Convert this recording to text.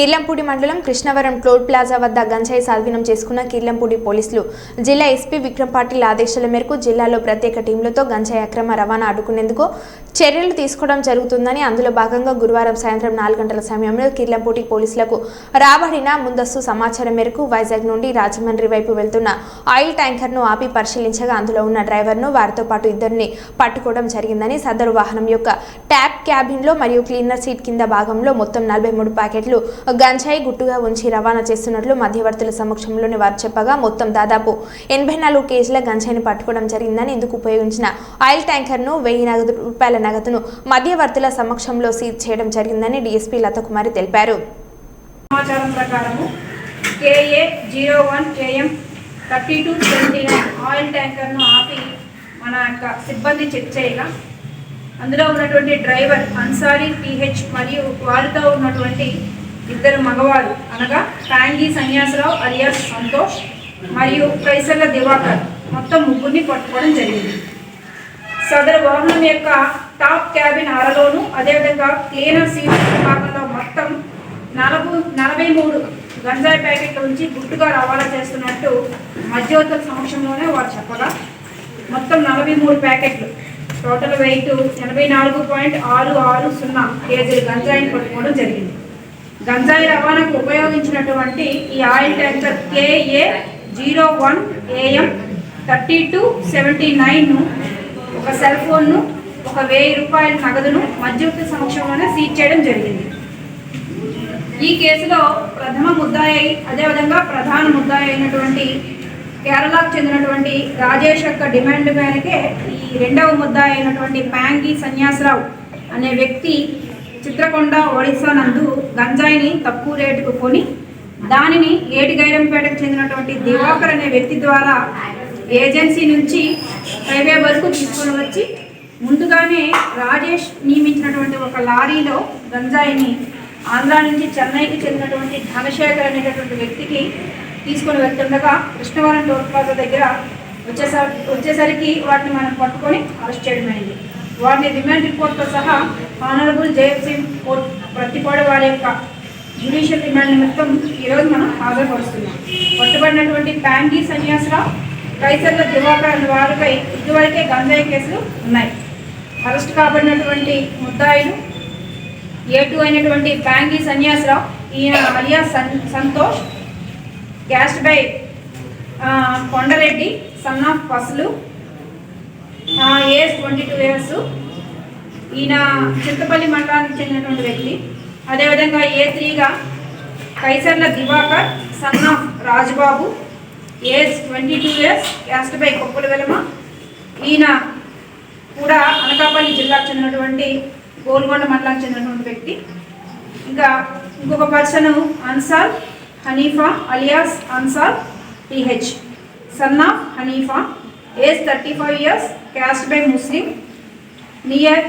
కీర్లంపూడి మండలం Krishnavaram toll plaza వద్ద గంజాయి స్వాధీనం చేసుకున్న కీర్లంపూడి పోలీసులు జిల్లా ఎస్పీ విక్రమ్ పాటిల్ ఆదేశాల మేరకు జిల్లాలో ప్రత్యేక టీంలతో గంజాయి అక్రమ రవాణా అడ్డుకునేందుకు చర్యలు తీసుకోవడం జరుగుతుందని అందులో భాగంగా గురువారం సాయంత్రం నాలుగు గంటల సమయంలో కిర్లంపూటి పోలీసులకు రాబడిన ముందస్తు సమాచారం మేరకు వైజాగ్ నుండి రాజమండ్రి వైపు వెళ్తున్న ఆయిల్ ట్యాంకర్ను ఆపి పరిశీలించగా అందులో ఉన్న డ్రైవర్ను వారితో పాటు ఇద్దరిని పట్టుకోవడం జరిగిందని సదరు వాహనం యొక్క ట్యాప్ క్యాబిన్లో మరియు క్లీనర్ సీట్ కింద భాగంలో మొత్తం నలభై మూడు ప్యాకెట్లు గంజాయి గుట్టుగా ఉంచి రవాణా చేస్తున్నట్లు మధ్యవర్తుల సమక్షంలోనే వారు చెప్పగా మొత్తం దాదాపు ఎనభై నాలుగు కేజీల గంజాయిని పట్టుకోవడం జరిగిందని ఇందుకు ఉపయోగించిన ఆయిల్ ట్యాంకర్ను వెయ్యి నగదు రూపాయల నగదును మధ్యవర్తుల సమక్షంలో సీజ్ చేయడం జరిగిందని డీఎస్పీ లతకుమారి తెలిపారు. సమాచారం ప్రకారము KA zero one KM thirty two twenty nine oil ట్యాంకర్ను ఆపి మన యొక్క సిబ్బంది చెక్ చేయగా అందులో ఉన్నటువంటి డ్రైవర్ అన్సారీ టీహెచ్ మరియు వారితో ఉన్నటువంటి ఇద్దరు మగవారు అనగా టాంగి సన్యాసరావు అలియాస్ సంతోష్ మరియు కైసర్ల దివాకర్ మొత్తం ముగ్గురిని పట్టుకోవడం జరిగింది. సదరు వాహనం యొక్క టాప్ క్యాబిన్ అరలోను అదేవిధంగా క్లీనర్ సీట్ విభాగంలో మొత్తం నలభై నలభై మూడు గంజాయి ప్యాకెట్ల నుంచి గుట్టుగా రవాణా చేస్తున్నట్టు మధ్యవర్తుల సమక్షంలోనే వారు చెప్పగా మొత్తం నలభై మూడు ప్యాకెట్లు టోటల్ వెయిట్ ఎనభై నాలుగు పాయింట్ ఆరు ఆరు సున్నా కేజీలు గంజాయిని పట్టుకోవడం జరిగింది. గంజాయి రవాణాకు ఉపయోగించినటువంటి ఈ oil tanker KA zero one AM thirty two seventy నైన్ను ఒక సెల్ ఫోన్ను ఒక వెయ్యి రూపాయల నగదును మధ్యవర్తి సమక్షంలోనే సీజ్ చేయడం జరిగింది. ఈ కేసులో ప్రథమ ముద్దాయి అదేవిధంగా ప్రధాన ముద్దాయి అయినటువంటి కేరళకు చెందినటువంటి రాజేష్ యొక్క డిమాండ్ మేరకే ఈ రెండవ ముద్దాయి అయినటువంటి ప్యాంగి సన్యాసరావు అనే వ్యక్తి చిత్రకొండ ఒడిశా నందు గంజాయిని తక్కువ రేటుకు కొని దానిని ఏటిగైరంపేటకు చెందినటువంటి దివాకర్ అనే వ్యక్తి ద్వారా ఏజెన్సీ నుంచి హైవే వరకు తీసుకొని వచ్చి ముందుగానే రాజేష్ నియమించినటువంటి ఒక లారీలో గంజాయిని ఆంధ్ర నుంచి చెన్నైకి చెందినటువంటి ధనశేఖర్ అనేటటువంటి వ్యక్తికి తీసుకొని వెళ్తుండగా కృష్ణవరం టోల్ ప్లాజా దగ్గర వచ్చేసరి వచ్చేసరికి వాటిని మనం పట్టుకొని అరెస్ట్ చేయడమైంది వాటిని రిమాండ్ రిపోర్ట్తో సహా ఆనరబుల్ జయసింగ్ కోర్ట్ ప్రతిపాడు వారి యొక్క జ్యుడిషియల్ రిమాండ్ నిమిత్తం ఈరోజు మనం హాజరుపరుస్తున్నాం. పట్టుబడినటువంటి ప్యాంగీ సన్యాసరావు కైసర్ల దివాకర్ వారిపై ఇదివరకే గంజాయి కేసులు ఉన్నాయి. అరెస్ట్ కాబడినటువంటి ముద్దాయిలు ఏ టూ అయినటువంటి బ్యాంగి సన్యాసరావు ఈయన alias son Santosh caste by Kondareddy son of Pasulu AS twenty two years ఈయన చింతపల్లి మండలానికి చెందినటువంటి వ్యక్తి. అదేవిధంగా A త్రీగా Kaisarla Divakar son of Rajbabu age twenty two years caste by Koppula Velama ఈయన కూడా అనకాపల్లి జిల్లాకు చెందినటువంటి గోల్కొండ మండలానికి చెందినటువంటి వ్యక్తి. ఇంకా ఇంకొక person Ansar Hanifa alias Ansar TH. Son of Hanifa age thirty five years caste by Muslim near